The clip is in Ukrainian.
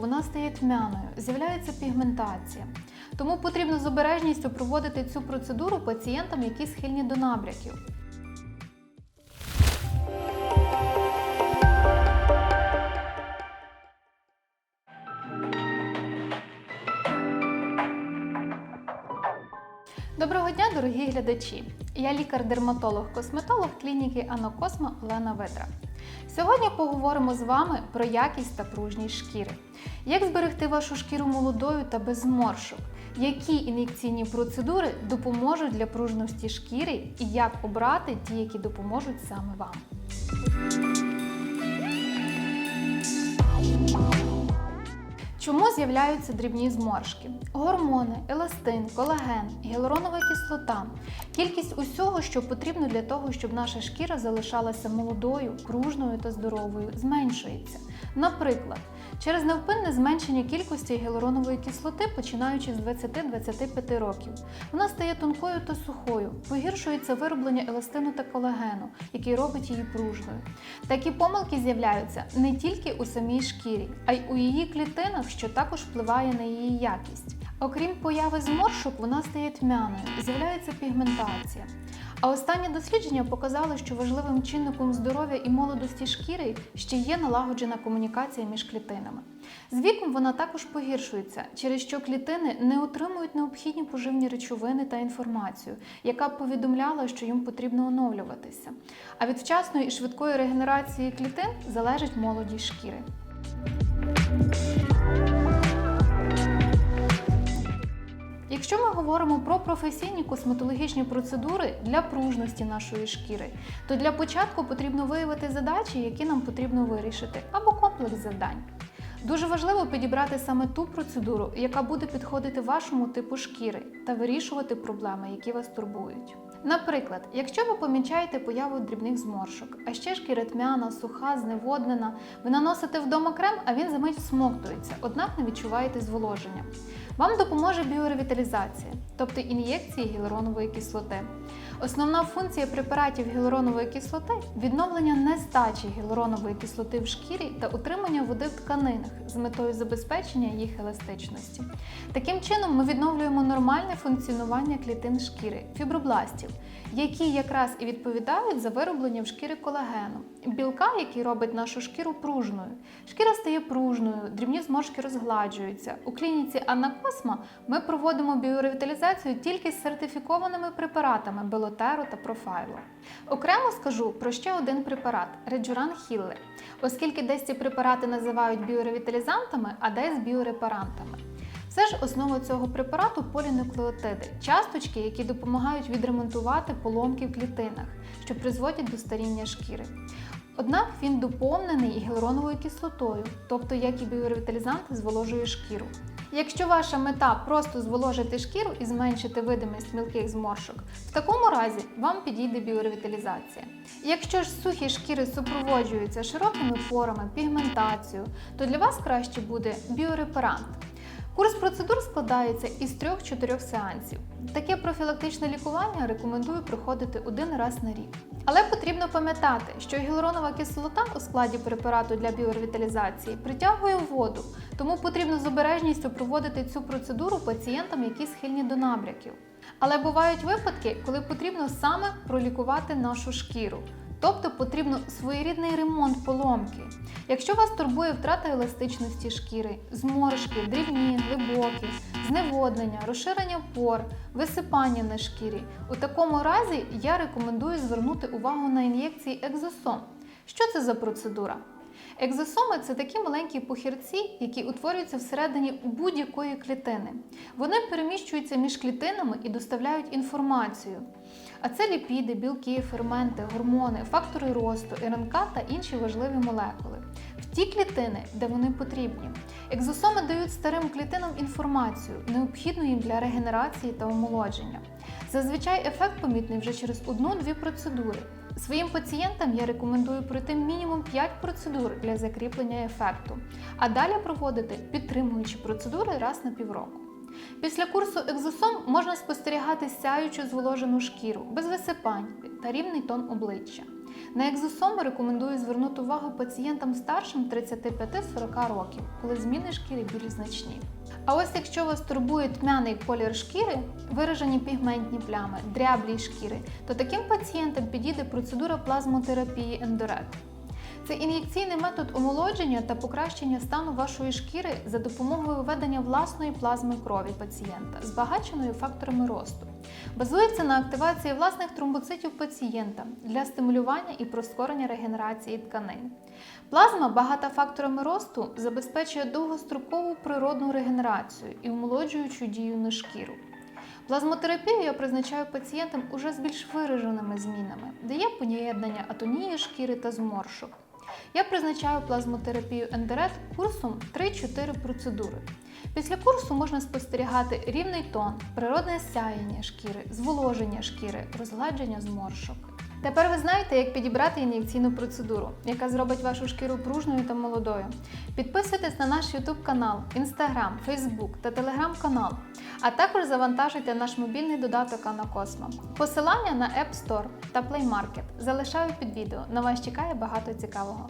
Вона стає тьмяною, з'являється пігментація. Тому потрібно з обережністю проводити цю процедуру пацієнтам, які схильні до набряків. Доброго дня, дорогі глядачі! Я лікар-дерматолог-косметолог клініки Анокосма Олена Ведра. Сьогодні поговоримо з вами про якість та пружність шкіри. Як зберегти вашу шкіру молодою та без зморшок? Які ін'єкційні процедури допоможуть для пружності шкіри і як обрати ті, які допоможуть саме вам? Чому з'являються дрібні зморшки? Гормони, еластин, колаген, гіалуронова кислота кількість усього, що потрібно для того, щоб наша шкіра залишалася молодою, кружною та здоровою, зменшується. Наприклад, через невпинне зменшення кількості гіалуронової кислоти, починаючи з 20-25 років, вона стає тонкою та сухою, погіршується вироблення еластину та колагену, який робить її пружною. Такі помилки з'являються не тільки у самій шкірі, а й у її клітинах, що також впливає на її якість. Окрім появи зморшок, вона стає тьмяною, з'являється пігментація. А останні дослідження показали, що важливим чинником здоров'я і молодості шкіри ще є налагоджена комунікація між клітинами. З віком вона також погіршується, через що клітини не отримують необхідні поживні речовини та інформацію, яка б повідомляла, що їм потрібно оновлюватися. А від вчасної і швидкої регенерації клітин залежить молодість шкіри. Якщо ми говоримо про професійні косметологічні процедури для пружності нашої шкіри, то для початку потрібно виявити задачі, які нам потрібно вирішити, або комплекс завдань. Дуже важливо підібрати саме ту процедуру, яка буде підходити вашому типу шкіри та вирішувати проблеми, які вас турбують. Наприклад, якщо ви помічаєте появу дрібних зморшок, а ще шкіра тьмяна, суха, зневоднена, ви наносите вдома крем, а він за мить всмоктується, однак не відчуваєте зволоження. Вам допоможе біоревіталізація, тобто ін'єкції гіалуронової кислоти. Основна функція препаратів гіалуронової кислоти відновлення нестачі гіалуронової кислоти в шкірі та утримання води в тканинах з метою забезпечення їх еластичності. Таким чином, ми відновлюємо нормальне функціонування клітин шкіри, фібробластів, які якраз і відповідають за вироблення в шкірі колагену, білка, який робить нашу шкіру пружною. Шкіра стає пружною, дрібні зморшки розгладжуються. У клініці Анна Косма ми проводимо біоревіталізацію тільки з сертифікованими препаратами Белотеро та Профайло. Окремо скажу про ще один препарат Реджуран Хілле, оскільки десь ці препарати називають біоревіталізантами, а десь біорепарантами. Все ж основа цього препарату полінуклеотиди, часточки, які допомагають відремонтувати поломки в клітинах, що призводять до старіння шкіри. Однак він доповнений гіалуроновою кислотою, тобто як і біоревіталізант зволожує шкіру. Якщо ваша мета просто зволожити шкіру і зменшити видимість мілких зморшок, в такому разі вам підійде біоревіталізація. Якщо ж сухі шкіри супроводжуються широкими порами, пігментацією, то для вас краще буде біорепарант. Курс процедур складається із 3-4 сеансів. Таке профілактичне лікування рекомендую проходити один раз на рік. Але потрібно пам'ятати, що гіалуронова кислота у складі препарату для біоревіталізації притягує воду, тому потрібно з обережністю проводити цю процедуру пацієнтам, які схильні до набряків. Але бувають випадки, коли потрібно саме пролікувати нашу шкіру. Тобто потрібно своєрідний ремонт поломки. Якщо вас турбує втрата еластичності шкіри, зморшки, дрібні, глибокі, зневоднення, розширення пор, висипання на шкірі, у такому разі я рекомендую звернути увагу на ін'єкції екзосом. Що це за процедура? Екзосоми це такі маленькі пухірці, які утворюються всередині будь-якої клітини. Вони переміщуються між клітинами і доставляють інформацію. А це ліпіди, білки, ферменти, гормони, фактори росту, РНК та інші важливі молекули. В ті клітини, де вони потрібні. Екзосоми дають старим клітинам інформацію, необхідну їм для регенерації та омолодження. Зазвичай ефект помітний вже через одну-дві процедури. Своїм пацієнтам я рекомендую пройти мінімум 5 процедур для закріплення ефекту, а далі проводити підтримуючі процедури раз на півроку. Після курсу екзосом можна спостерігати сяючу зволожену шкіру, без висипань та рівний тон обличчя. На екзосому рекомендую звернути увагу пацієнтам старшим 35-40 років, коли зміни шкіри більш значні. А ось якщо вас турбує тьмяний колір шкіри, виражені пігментні плями, дряблі шкіри, то таким пацієнтам підійде процедура плазмотерапії ендорет. Це ін'єкційний метод омолодження та покращення стану вашої шкіри за допомогою введення власної плазми крові пацієнта, збагаченою факторами росту. Базується на активації власних тромбоцитів пацієнта для стимулювання і прискорення регенерації тканин. Плазма, багата факторами росту, забезпечує довгострокову природну регенерацію і омолоджуючу дію на шкіру. Плазмотерапію я призначаю пацієнтам уже з більш вираженими змінами, де є поєднання атонії шкіри та зморшок. Я призначаю плазмотерапію ендерет курсом 3-4 процедури. Після курсу можна спостерігати рівний тон, природне сяєння шкіри, зволоження шкіри, розгладження зморшок. Тепер ви знаєте, як підібрати ін'єкційну процедуру, яка зробить вашу шкіру пружною та молодою. Підписуйтесь на наш YouTube канал, Instagram, Facebook та Telegram канал, а також завантажуйте наш мобільний додаток Анакосмо. Посилання на App Store та Play Market залишаю під відео. На вас чекає багато цікавого.